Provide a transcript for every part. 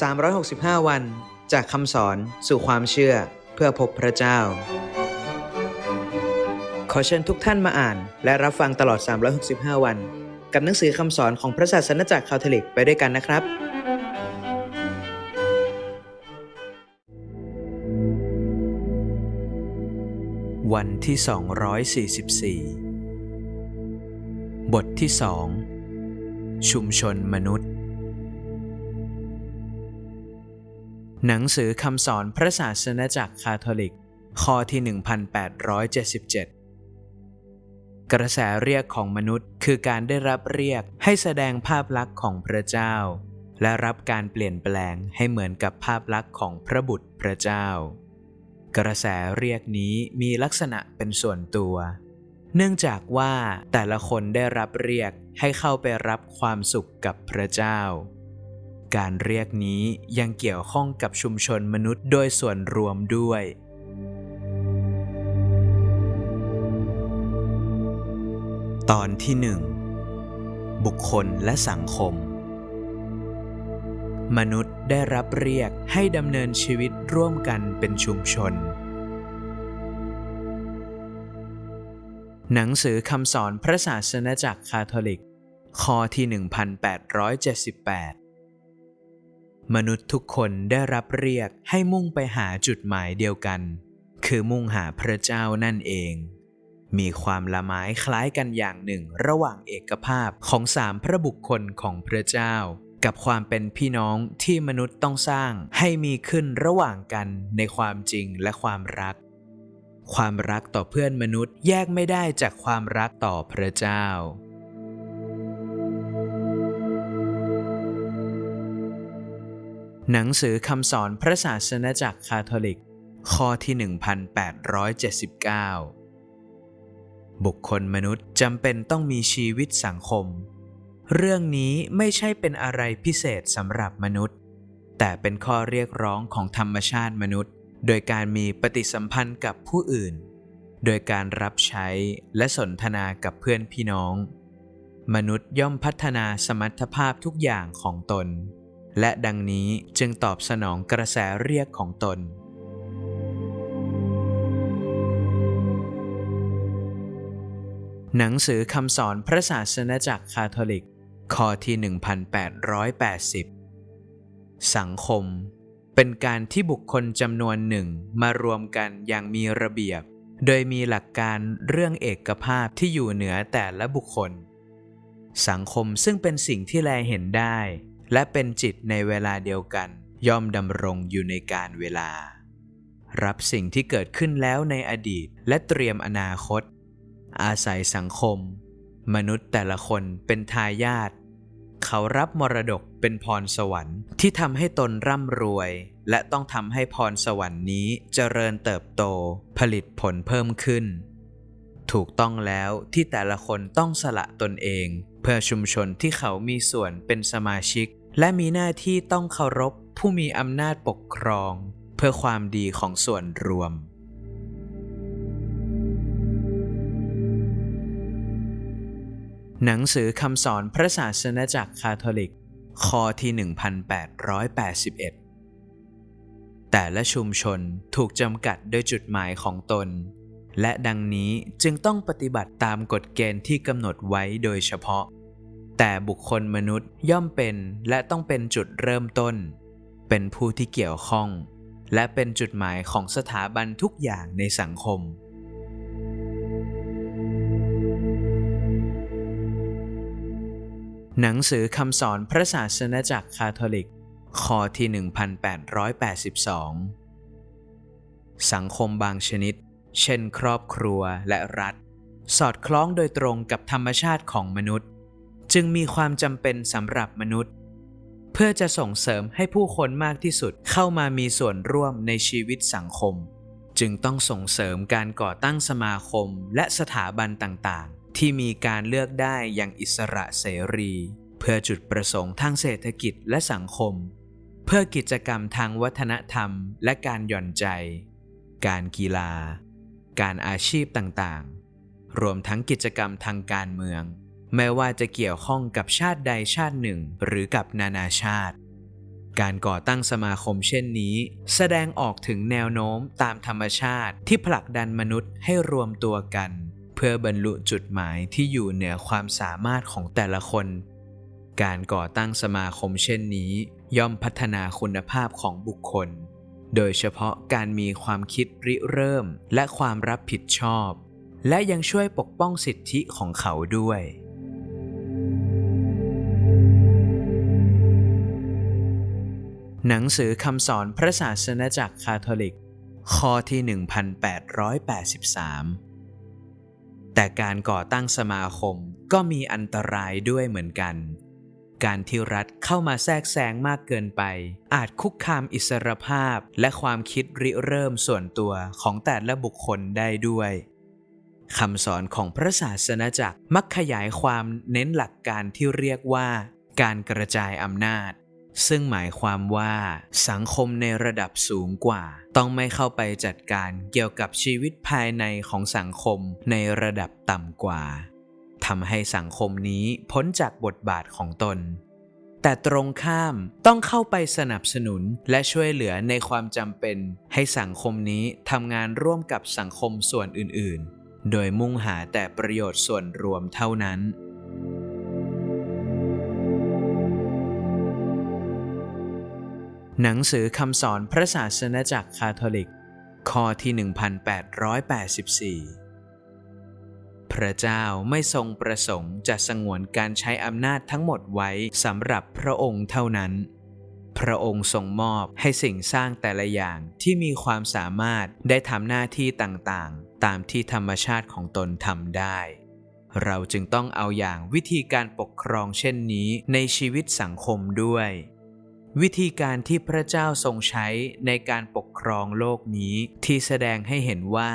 365 วัน จากคำสอนสู่ความเชื่อเพื่อพบพระเจ้า ขอเชิญทุกท่านมาอ่าน และรับฟังตลอด 365 วัน กับหนังสือคำสอนของพระศาสนจักรคาทอลิกไปด้วยกันนะครับ วันที่ 244 บทที่สองชุมชนมนุษย์ หนังสือคำสอนพระศาสนจักรคาทอลิก ข้อที่ 1877 กระแสเรียกของมนุษย์คือการได้รับเรียกให้แสดงภาพลักษณ์ของพระเจ้า และรับการเปลี่ยนแปลงให้เหมือนกับภาพลักษณ์ของพระบุตรพระเจ้า กระแสเรียกนี้มีลักษณะเป็นส่วนตัว เนื่องจากว่าแต่ละคนได้รับเรียกให้เข้าไปรับความสุขกับพระเจ้า การเรียกนี้ยังเกี่ยวข้องกับชุมชนมนุษย์โดยส่วนรวมด้วย ตอนที่หนึ่งบุคคลและสังคม มนุษย์ได้รับเรียกให้ดำเนินชีวิตร่วมกันเป็นชุมชน หนังสือคำสอนพระศาสนจักรคาทอลิกข้อที่ 1878 มนุษย์ทุกคนได้รับเรียกให้มุ่งไปหาจุดหมายเดียวกัน คือมุ่งหาพระเจ้านั่นเอง มีความละไม้คล้ายกันอย่างหนึ่งระหว่างเอกภาพของสามพระบุคคลของพระเจ้า กับความเป็นพี่น้องที่มนุษย์ต้องสร้างให้มีขึ้นระหว่างกันในความจริงและความรัก ความรักต่อเพื่อนมนุษย์แยกไม่ได้จากความรักต่อพระเจ้า หนังสือคำสอนพระศาสนจักรคาทอลิก ข้อที่ 1879 บุคคลมนุษย์จำเป็นต้องมีชีวิตสังคม เรื่องนี้ไม่ใช่เป็นอะไรพิเศษสำหรับมนุษย์ แต่เป็นข้อเรียกร้องของธรรมชาติมนุษย์ โดยการมีปฏิสัมพันธ์กับผู้อื่น โดยการรับใช้และสนทนากับเพื่อนพี่น้อง มนุษย์ย่อมพัฒนาสมรรถภาพทุกอย่างของตน และดังนี้จึงตอบสนองกระแสเรียกของตน หนังสือคำสอนพระศาสนจักรคาทอลิกข้อที่ 1880 สังคม เป็นการที่บุคคลจำนวนหนึ่งมารวมกันอย่างมีระเบียบ โดยมีหลักการเรื่องเอกภาพที่อยู่เหนือแต่ละบุคคล สังคมซึ่งเป็นสิ่งที่แลเห็นได้ และเป็นจิตในเวลาเดียวกัน ย่อมดำรงอยู่ในการเวลา รับสิ่งที่เกิดขึ้นแล้วในอดีตและเตรียมอนาคต อาศัยสังคม มนุษย์แต่ละคนเป็นทายาทเขารับมรดกเป็นพรสวรรค์ที่ทำให้ตนร่ำรวย และต้องทำให้พรสวรรค์นี้เจริญเติบโต ผลิตผลเพิ่มขึ้น ถูกต้องแล้วที่แต่ละคนต้องสละตนเอง เพื่อชุมชนที่เขามีส่วนเป็นสมาชิก และมีหน้าที่ต้องเคารพผู้มีอำนาจปกครอง เพื่อความดีของส่วนรวม หนังสือคำสอนพระศาสนจักรคาทอลิกข้อที่ 1881 แต่ละชุมชนถูกจำกัดโดยจุดหมายของตน และดังนี้จึงต้องปฏิบัติตามกฎเกณฑ์ที่กำหนดไว้โดยเฉพาะ แต่บุคคลมนุษย์ย่อมเป็นและต้องเป็นจุดเริ่มต้น เป็นผู้ที่เกี่ยวข้อง และเป็นจุดหมายของสถาบันทุกอย่างในสังคม หนังสือคำสอนพระศาสนจักรคาทอลิกข้อที่ 1882 สังคมบางชนิด เช่นครอบครัวและรัฐ สอดคล้องโดยตรงกับธรรมชาติของมนุษย์ จึงมีความจำเป็นสำหรับมนุษย์ เพื่อจะส่งเสริมให้ผู้คนมากที่สุดเข้ามามีส่วนร่วมในชีวิตสังคม จึงต้องส่งเสริมการก่อตั้งสมาคมและสถาบันต่างๆ ที่มีการเลือกได้อย่างอิสระเสรี เพื่อจุดประสงค์ทางเศรษฐกิจและสังคม เพื่อกิจกรรมทางวัฒนธรรม และการหย่อนใจ การกีฬา การอาชีพต่างๆ รวมทั้งกิจกรรมทางการเมือง ไม่ว่าจะเกี่ยวข้องกับชาติใดชาติหนึ่งหรือกับนานาชาติ การก่อตั้งสมาคมเช่นนี้ แสดงออกถึงแนวโน้มตามธรรมชาติที่ผลักดันมนุษย์ให้รวมตัวกัน เพื่อบรรลุจุดหมายที่อยู่เหนือความสามารถของแต่ละคน การก่อตั้งสมาคมเช่นนี้ ย่อมพัฒนาคุณภาพของบุคคล โดยเฉพาะการมีความคิดริเริ่มและความรับผิดชอบและยังช่วยปกป้องสิทธิของเขาด้วย หนังสือคำสอนพระศาสนาจักรคาทอลิก ข้อที่ 1883 แต่การก่อตั้งสมาคมก็มีอันตรายด้วยเหมือนกัน การที่รัฐเข้ามาแทรกแซงมากเกินไป อาจคุกคามอิสรภาพและความคิดริเริ่มส่วนตัวของแต่ละบุคคลได้ด้วยคำสอนของพระศาสนาจักรมักขยายความเน้นหลักการที่เรียกว่า การกระจายอำนาจ ซึ่งหมายความว่าสังคมในระดับสูงกว่า ต้องไม่เข้าไปจัดการเกี่ยวกับชีวิตภายในของสังคมในระดับต่ำกว่าทำให้สังคมนี้พ้นจากบทบาทของตน แต่ตรงข้ามต้องเข้าไปสนับสนุนและช่วยเหลือในความจำเป็น ให้สังคมนี้ทำงานร่วมกับสังคมส่วนอื่นๆ โดยมุ่งหาแต่ประโยชน์ส่วนรวมเท่านั้น หนังสือคำสอนพระศาสนาจักรคาทอลิก ข้อที่ 1884 พระเจ้าไม่ทรงประสงค์จะสงวนการใช้อำนาจทั้งหมดไว้สำหรับพระองค์เท่านั้น พระองค์ทรงมอบให้สิ่งสร้างแต่ละอย่างที่มีความสามารถได้ทำหน้าที่ต่างๆ ตามที่ธรรมชาติของตนทำได้ เราจึงต้องเอาอย่างวิธีการปกครองเช่นนี้ในชีวิตสังคมด้วย วิธีการที่พระเจ้าทรงใช้ในการปกครองโลกนี้ที่แสดงให้เห็นว่า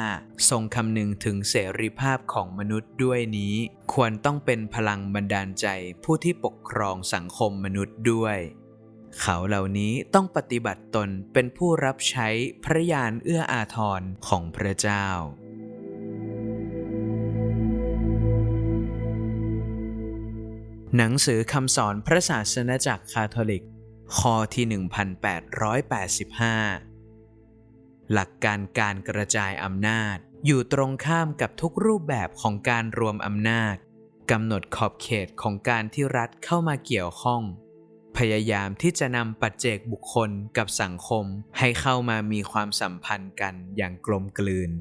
ทรงคำนึงถึงเสรีภาพของมนุษย์ด้วยนี้ ควรต้องเป็นพลังบันดาลใจผู้ที่ปกครองสังคมมนุษย์ด้วย เขาเหล่านี้ต้องปฏิบัติตนเป็นผู้รับใช้พระยานเอื้ออาทรของพระเจ้าหนังสือคำสอนพระศาสนาจักรคาทอลิก ข้อที่ 1885 หลักการการกระจายอำนาจอยู่ตรงข้ามกับทุกรูปแบบของการรวมอำนาจกำหนดขอบเขตของการที่รัฐเข้ามาเกี่ยวข้อง พยายามที่จะนำปัจเจกบุคคลกับสังคมให้เข้ามามีความสัมพันธ์กันอย่างกลมกลืน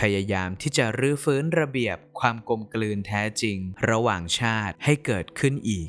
พยายามที่จะรื้อฟื้นระเบียบความกลมกลืนแท้จริง ระหว่างชาติให้เกิดขึ้นอีก